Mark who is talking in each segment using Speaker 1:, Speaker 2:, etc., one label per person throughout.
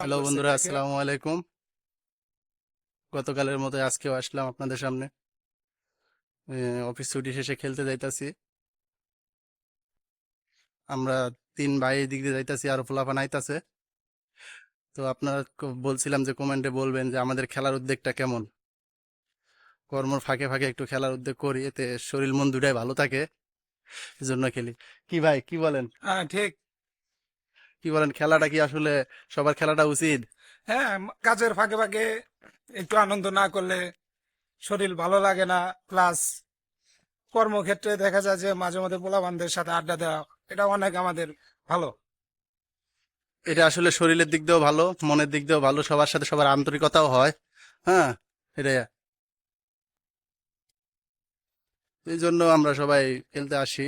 Speaker 1: Hello বন্ধুরা আসসালামু আলাইকুম। গতকালের মতো আজকেও আসলাম আপনাদের সামনে। অফিস ছুটি শেষে খেলতে যাইতাছি। আমরা তিন ভাই দিক দিয়ে যাইতাছি আর পোলাপান আইতাছে। তো আপনারা বলছিলাম যে কমেন্টে বলবেন যে আমাদের খেলার উদ্যোগটা কেমন? কর্মর ফাঁকে ফাঁকে একটু খেলার উদ্যোগ করি এতে শরীর মন দুটাই ভালো থাকে এজন্য খেলি। কি ভাই কি বলেন?
Speaker 2: হ্যাঁ ঠিক।
Speaker 1: কি বলেন খেলাটা কি আসলে সবার খেলাটা উচিত?
Speaker 2: হ্যাঁ কাজের ফাঁকে ফাঁকে একটু আনন্দ না করলে শরীর ভালো লাগে না। প্লাস কর্মক্ষেত্রে দেখা যায় যে মাঝে মাঝে পোলাবানদের সাথে আড্ডা দেওয়া এটা অনেক আমাদের ভালো।
Speaker 1: এটা আসলে শরীরের দিক দিয়েও ভালো মনের দিক দিয়েও ভালো সবার সাথে সবার আন্তরিকতাও হয়। হ্যাঁ এটাই। এই জন্য আমরা সবাই খেলতে আসি।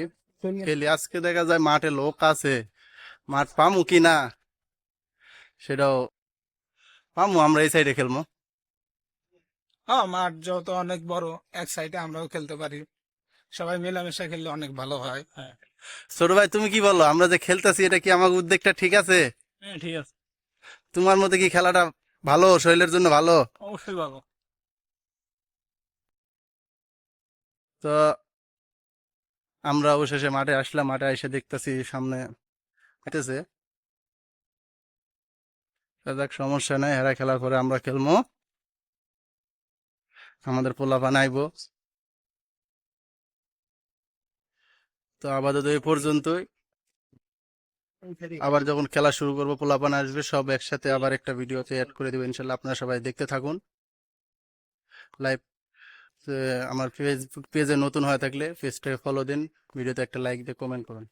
Speaker 1: খেলি আজকে দেখা যায় মাঠে লোক আছে মাঠ পামু কি না? সেটাও পামু আমরা এই সাইডে খেলব।
Speaker 2: হ্যাঁ মাঠ যত অনেক বড় এক সাইডে আমরাও খেলতে পারি। সবাই মেলামেশা খেললে অনেক ভালো হয়। হ্যাঁ।
Speaker 1: ছোট ভাই তুমি কি বলো? আমরা যে খেলতেছি এটা কি আমার উদ্যোগটা ঠিক আছে?
Speaker 2: হ্যাঁ ঠিক আছে।
Speaker 1: তোমার মতে কি খেলাটা ভালো শরীরের জন্য ভালো?
Speaker 2: অবশ্যই ভালো।
Speaker 1: তো আমরা অবশেষে মাঠে আসলাম মাঠে এসে দেখতেছি সামনে যাক, সমস্যা নাই, হেরা খেলার পরে আমরা খেলব আমাদের পোলা বানাইবো তো আপাতত এই পর্যন্তই। আবার যখন খেলা শুরু করব, পোলাপান আসবে, সব একসাথে আবার একটা ভিডিওতে অ্যাড করে দেবো, ইনশাল্লাহ আপনারা সবাই দেখতে থাকুন। লাইভ আমার ফেসবুক পেজে নতুন হয়ে থাকলে পেজটাকে ফলো দিন, ভিডিওতে একটা লাইক দিয়ে কমেন্ট করুন।